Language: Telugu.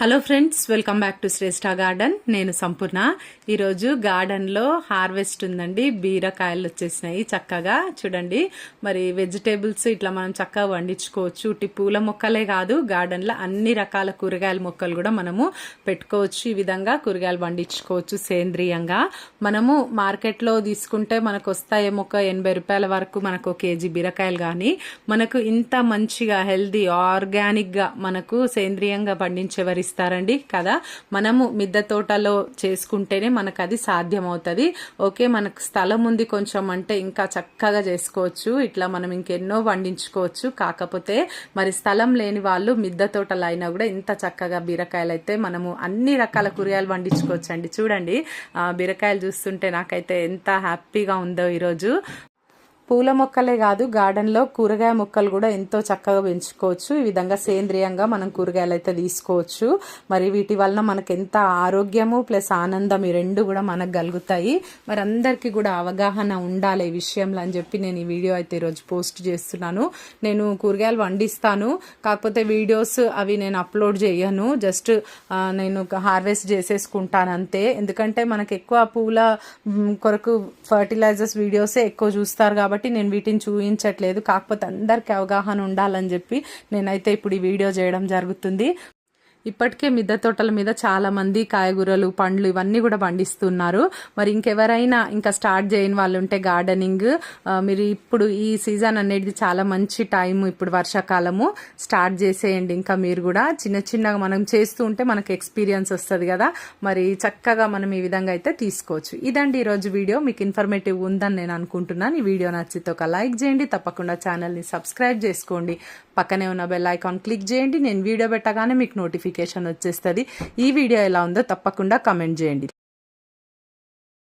Hello friends welcome back to Shreshta garden నేను సంపూర్ణ. ఈరోజు గార్డెన్లో హార్వెస్ట్ ఉందండి. బీరకాయలు వచ్చేసినాయి చక్కగా. చూడండి. మరి వెజిటేబుల్స్ ఇట్లా మనం చక్కగా వండించుకోవచ్చు. ఇటు పూల మొక్కలే కాదు గార్డెన్లో అన్ని రకాల కూరగాయల మొక్కలు కూడా మనము పెట్టుకోవచ్చు. ఈ విధంగా కూరగాయలు వండించుకోవచ్చు సేంద్రియంగా. మనము మార్కెట్లో తీసుకుంటే మనకు వస్తాయి మొక్క ఎనభై రూపాయల వరకు మనకు కేజీ బీరకాయలు కానీ మనకు ఇంత మంచిగా హెల్దీ ఆర్గానిక్గా మనకు సేంద్రియంగా పండించేవారు ఇస్తారండి కదా? మనము మిద్దె తోటలో చేసుకుంటేనే మనకు అది సాధ్యమవుతుంది. ఓకే మనకు స్థలం ఉంది కొంచెం అంటే ఇంకా చక్కగా చేసుకోవచ్చు. ఇట్లా మనం ఇంకెన్నో వండించుకోవచ్చు. కాకపోతే మరి స్థలం లేని వాళ్ళు మిద్దె తోటలు అయినా కూడా ఇంత చక్కగా బీరకాయలు అయితే మనము అన్ని రకాల కూరగాయలు వండించుకోవచ్చు అండి చూడండి బీరకాయలు చూస్తుంటే నాకైతే ఎంత హ్యాపీగా ఉందో ఈరోజు. పూల మొక్కలే కాదు గార్డెన్లో కూరగాయ మొక్కలు కూడా ఎంతో చక్కగా పెంచుకోవచ్చు. ఈ విధంగా సేంద్రియంగా మనం కూరగాయలు అయితే తీసుకోవచ్చు. మరి వీటి వలన మనకు ఎంత ఆరోగ్యము ప్లస్ ఆనందం ఈ రెండు కూడా మనకు కలుగుతాయి. మరి అందరికీ కూడా అవగాహన ఉండాలి ఈ విషయంలో అని చెప్పి నేను ఈ వీడియో అయితే ఈరోజు పోస్ట్ చేస్తున్నాను. నేను కూరగాయలు వండిస్తాను కాకపోతే వీడియోస్ అవి నేను అప్లోడ్ చేయను. జస్ట్ నేను హార్వెస్ట్ చేసేసుకుంటాను అంతే. ఎందుకంటే మనకు ఎక్కువ పూల కొరకు ఫర్టిలైజర్స్ వీడియోసే ఎక్కువ చూస్తారు కాబట్టి కాబట్టి నేను వీటిని చూపించట్లేదు కాకపోతే అందరికీ అవగాహన ఉండాలని చెప్పి నేనైతే ఇప్పుడు ఈ వీడియో చేయడం జరుగుతుంది. ఇప్పటికే మిద్దె తోటల మీద చాలా మంది కాయగూరలు పండ్లు ఇవన్నీ కూడా పండిస్తున్నారు. మరి ఇంకెవరైనా ఇంకా స్టార్ట్ చేయని వాళ్ళు ఉంటే గార్డెనింగ్ మీరు ఇప్పుడు ఈ సీజన్ అనేది చాలా మంచి టైం ఇప్పుడు వర్షాకాలము. స్టార్ట్ చేసేయండి ఇంకా మీరు కూడా. చిన్న చిన్నగా మనం చేస్తూ ఉంటే మనకు ఎక్స్పీరియన్స్ వస్తుంది కదా. మరి చక్కగా మనం ఈ విధంగా అయితే తీసుకోవచ్చు. ఇదండి ఈరోజు వీడియో. మీకు ఇన్ఫర్మేటివ్ ఉందని నేను అనుకుంటున్నాను. ఈ వీడియో నచ్చితే ఒక లైక్ చేయండి. తప్పకుండా ఛానల్ని సబ్స్క్రైబ్ చేసుకోండి. పక్కనే ఉన్న బెల్ ఐకాన్ క్లిక్ చేయండి. నేను వీడియో పెట్టగానే మీకు నోటిఫికేషన్ నోటిఫికేషన్ వచ్చేస్తుంది. ఈ వీడియో ఎలా ఉందో తప్పకుండా కమెంట్ చేయండి.